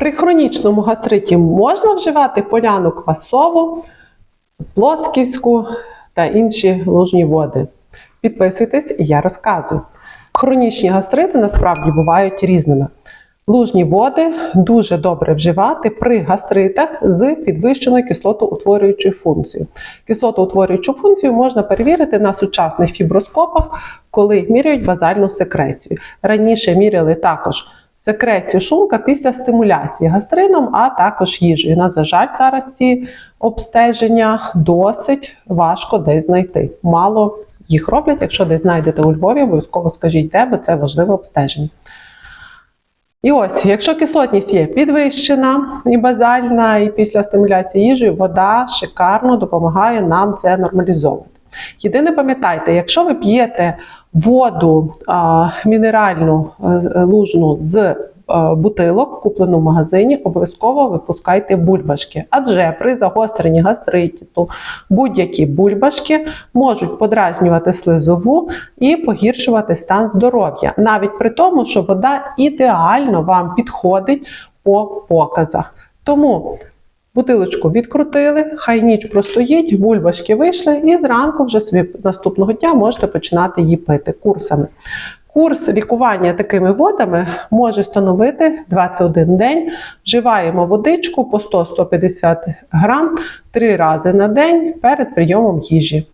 При хронічному гастриті можна вживати поляну квасову, плосківську та інші лужні води. Підписуйтесь, я розказую. Хронічні гастрити насправді бувають різними. Лужні води дуже добре вживати при гастритах з підвищеною кислотоутворюючою функцією. Кислотоутворюючу функцію можна перевірити на сучасних фіброскопах, коли міряють базальну секрецію. Раніше міряли також секрецію шлунка після стимуляції гастрином, а також їжею. На жаль, зараз ці обстеження досить важко десь знайти. Мало їх роблять. Якщо десь знайдете у Львові, обов'язково скажіть, де, бо це важливе обстеження. І ось, якщо кислотність є підвищена і базальна, і після стимуляції їжею, вода шикарно допомагає нам це нормалізовувати. Єдине пам'ятайте, якщо ви п'єте воду а, мінеральну е, лужну з е, бутилок, куплену в магазині, обов'язково випускайте бульбашки. Адже при загостренні гастриту будь-які бульбашки можуть подразнювати слизову і погіршувати стан здоров'я, навіть при тому, що вода ідеально вам підходить по показах. Тому бутилочку відкрутили, хай ніч простоїть, бульбашки вийшли, і зранку вже собі наступного дня можете починати її пити курсами. Курс лікування такими водами може становити 21 день. Вживаємо водичку по 100-150 грам три рази на день перед прийомом їжі.